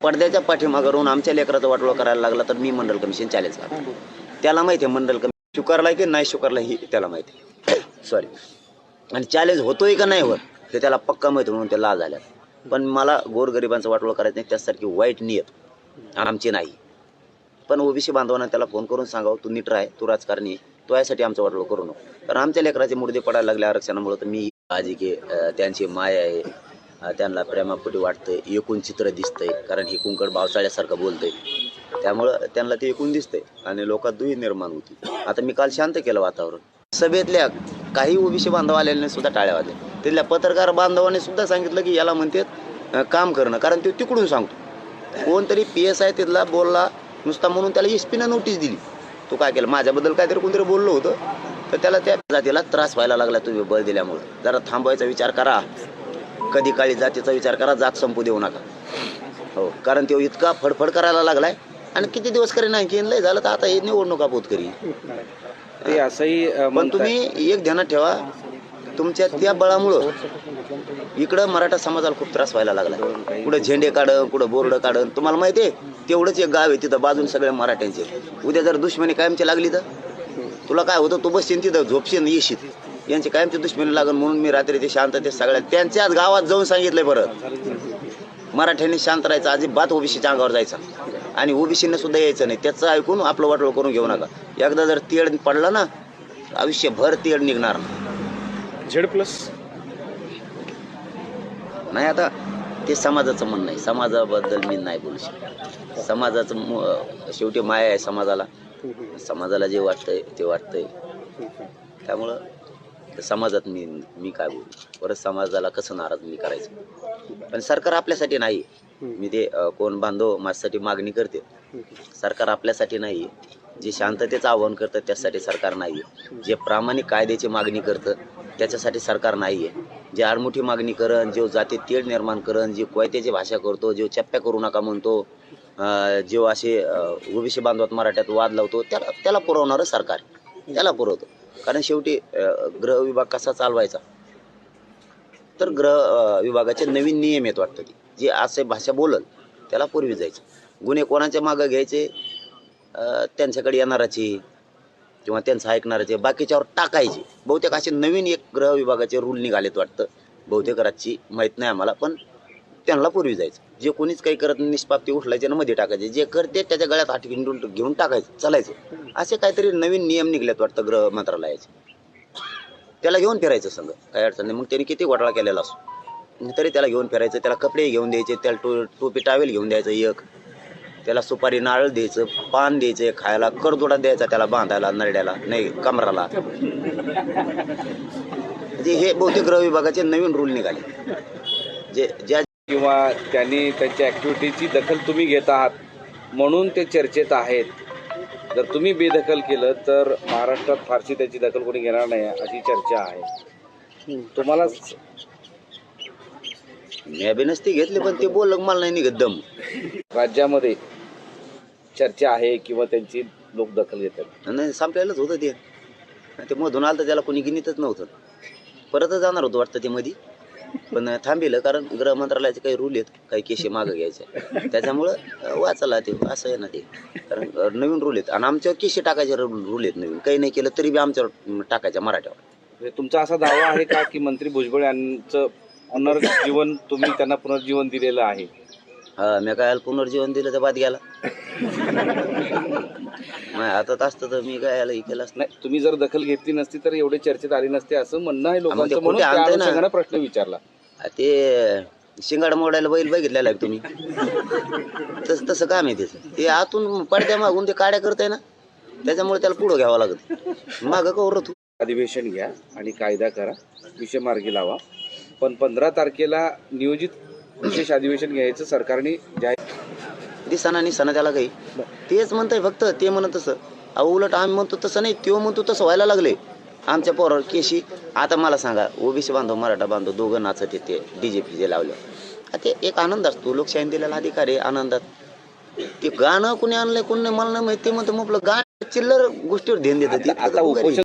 पडद्याच्या पाठीमागं राहून आमच्या लेकराचा वाटोळा करायला लागला तर मी मंडल कमिशन चॅलेंज करतो त्याला माहिती आहे मंडल कमिशन शुकारला की नाही शुकारला ही त्याला माहिती आहे. सॉरी आणि चॅलेंज होतोय का नाही होत हे त्याला पक्का माहिती म्हणून ते लाज झाल्या पण मला गोरगरिबांचा वाटोळा करायचं नाही त्यासारखी वाईट नियत आमची नाही. पण ओबीसी बांधवांना त्याला फोन करून सांगावं तू नीट राह तू राजकारणी तो यासाठी आमचा वाटोळा करू नको. कारण आमच्या लेकराचे मुर्दे पडायला लागले आरक्षणामुळे तर मी काळजी की त्यांची माय आहे त्यांना प्रेमापोटी वाटतंय एकूण चित्र दिसतंय कारण हे कुंकड पावसाळ्यासारखं बोलतंय. त्यामुळं त्यांना ते एकूण दिसतंय आणि लोकात दुही निर्माण होती. आता मी काल शांत केलं वातावरण. सभेतल्या काही ओबीसी बांधव आलेल्याने सुद्धा टाळ्या वाजल्या. तिथल्या पत्रकार बांधवाने सुद्धा सांगितलं की याला म्हणतात काम करणं कारण ते तिकडून सांगतो. कोणतरी पी एस आय तिथला बोलला नुसता म्हणून त्याला एस पीनं नोटीस दिली. तू काय केलं माझ्याबद्दल काहीतरी कोणतरी बोललो होतं तर त्याला त्या जातीला त्रास व्हायला लागला तुम्ही बळ दिल्यामुळं. जरा थांबवायचा विचार करा. कधी काळी जातीचा विचार करा जात संपू देऊ नका. हो कारण तो इतका फडफड करायला लागलाय आणि किती दिवस करीन आणखी लय झालं तर आता हे निवडणुका पोत करी. ते असंही पण. तुम्ही एक ध्यानात ठेवा तुमच्या त्या बळामुळं इकडं मराठा समाजाला खूप त्रास व्हायला लागला कुठं झेंडे काढन कुठं बोर्ड काढन तुम्हाला माहिती आहे तेवढंच एक गाव आहे तिथं बाजून सगळे मराठ्यांचे. उद्या जर दुश्मनी कायमची लागली तर? तुला काय होतं तू बसशील तिथं झोपशील येशील. यांची कायमची दुश्मनी लागन म्हणून मी रात्री ते शांतते सगळ्या त्यांच्याच गावात जाऊन सांगितलंय परत मराठ्यांनी शांत राहायचं अजिबात ओबीसीच्या अंगावर जायचं. आणि ओबीसीने सुद्धा यायचं नाही. त्याचं ऐकून आपलं वाटोळ करून घेऊ नका. एकदा जर तेड पडला ना आयुष्यभर तेड निघणार झेड प्लस? नाही आता ते समाजाचं म्हणणं आहे. समाजाबद्दल मी नाही बोलू शकत. समाजाचं शेवटी माया आहे समाजाला. समाजाला जे वाटतंय ते वाटतंय. त्यामुळं त्या समाजात मी मी काय बोलू? परत समाजाला कसं नाराज मी करायचं? पण सरकार आपल्यासाठी नाही मी ते कोण बांधव माझ्यासाठी मागणी करते. सरकार आपल्यासाठी नाही जे शांततेचं आव्हान करतं त्यासाठी सरकार नाही जे प्रामाणिक कायद्याची मागणी करतं त्याच्यासाठी सरकार नाही आहे जे आडमुठी मागणी करण जो जाती तेढ निर्माण करण जे कोयत्याची भाषा करतो जो चप्प्या करू नका म्हणतो जो असे ओबीसी बांधवात मराठ्यात वाद लावतो त्याला त्याला पुरवणारं सरकार आहे. त्याला पुरवतो. कारण शेवटी ग्रह विभाग कसा चालवायचा? तर ग्रह विभागाचे नवीन नियम येत वाटतं की जे असे भाषा बोलल त्याला पूर्वी जायचं. गुन्हे कोणाच्या मागं घ्यायचे? त्यांच्याकडे येणाराचे किंवा त्यांचं ऐकणाराचे बाकीच्यावर टाकायचे. बहुतेक असे नवीन एक ग्रह विभागाचे रूल निघालेत वाटतं. बहुतेक राजची माहीत नाही आम्हाला पण त्यांना पूर्वी जायचं. जे कोणीच काही करत नाही, ते उठलायचे ना मध्ये टाकायचे. जे करते त्याच्या गळ्यात हात घेऊन घेऊन टाकायचं चालायचं. असे काहीतरी नवीन नियम निघलेत वाटतं गृह मंत्रालयाचे. त्याला घेऊन फिरायचं संघ काही अडचण नाही. मग त्यांनी किती घोटाळा केलेला असो. तरी त्याला घेऊन फिरायचं त्याला कपडे घेऊन द्यायचे त्याला टो टोपी टावेल घेऊन द्यायचं एक. त्याला सुपारी नारळ द्यायचं पान द्यायचं खायला करदोडा द्यायचा त्याला बांधायला नरड्याला नाही कमराला. म्हणजे हे बहुतेक गृह विभागाचे नवीन रूल निघाले. जे ज्या किंवा त्यांनी त्यांच्या ॲक्टिव्हिटीची दखल तुम्ही घेत आहात म्हणून ते चर्चेत आहेत. जर तुम्ही बेदखल केलं तर महाराष्ट्रात फारशी त्याची दखल कोणी घेणार नाही अशी चर्चा आहे. तुम्हाला मी बी नसती घेतली पण ते बोल मला नाही निघत दम. राज्यामध्ये चर्चा आहे किंवा त्यांची लोक दखल घेतात. नाही संपलेलंच होतं ते. ते मधून आलं तर त्याला कोणी गिनीतच नव्हतं. परतच जाणार होतं वाटतं ते मध्ये पण थांबिलं कारण गृह मंत्रालयाचे काही रूल आहेत काही केशी मागं घ्यायचे. त्याच्यामुळं वाचायला ते असं आहे ना ते. कारण नवीन रूल आहेत. आणि आमच्यावर केशी टाकायचे रूल आहेत नवीन. काही नाही केलं तरी बी आमच्यावर टाकायच्या मराठ्यावर. म्हणजे तुमचा असा दावा आहे का की मंत्री भुजबळ यांचं पुनर्जीवन तुम्ही त्यांना पुनर्जीवन दिलेलं आहे? हा मी काय पुनर्जीवन दिलं तर बाद गेला. नाही हातात असतं तर मी काय याला हे केलं असतं. नाही तुम्ही जर दखल घेतली नसती तर एवढे चर्चेत आली नसते असं म्हणणं आहे मग ते लोकांचं खोटे म्हणून त्या आणताय ना. अनुषंगानं प्रश्न विचारला. आ, ते शिंगाड मोडायला बैल बघितलेला आहे तुम्ही. तस तसं काम आहे त्याचं. ते आतून पडद्या मागून ते काड्या करताय ना त्याच्यामुळे त्याला पुढं घ्यावं लागत. मागं कवर तू अधिवेशन घ्या आणि कायदा करा विषय मार्गी लावा. पण पंधरा तारखेला नियोजित विशेष अधिवेशन घ्यायचं सरकारने जाहीर दिसाना निसाना त्याला काही. तेच म्हणताय फक्त ते म्हणत तसं. अहो उलट आम्ही म्हणतो तसं नाही तो म्हणतो तसं व्हायला लागले. आमच्या पोरावर केशी आता मला सांगा ओबीसी बांधव मराठा बांधव दोघं नाचत येते डी जे पी जे लावलं ते एक आनंद असतो लोकशाही दिलेला अधिकार आहे आनंदात. ते गाणं कुणी आणलंय कोणी मला नाही माहिती. ते म्हणतो मग आपलं गाणं चिल्लर गोष्टीवर ध्यान देतं ते. आता उपोषण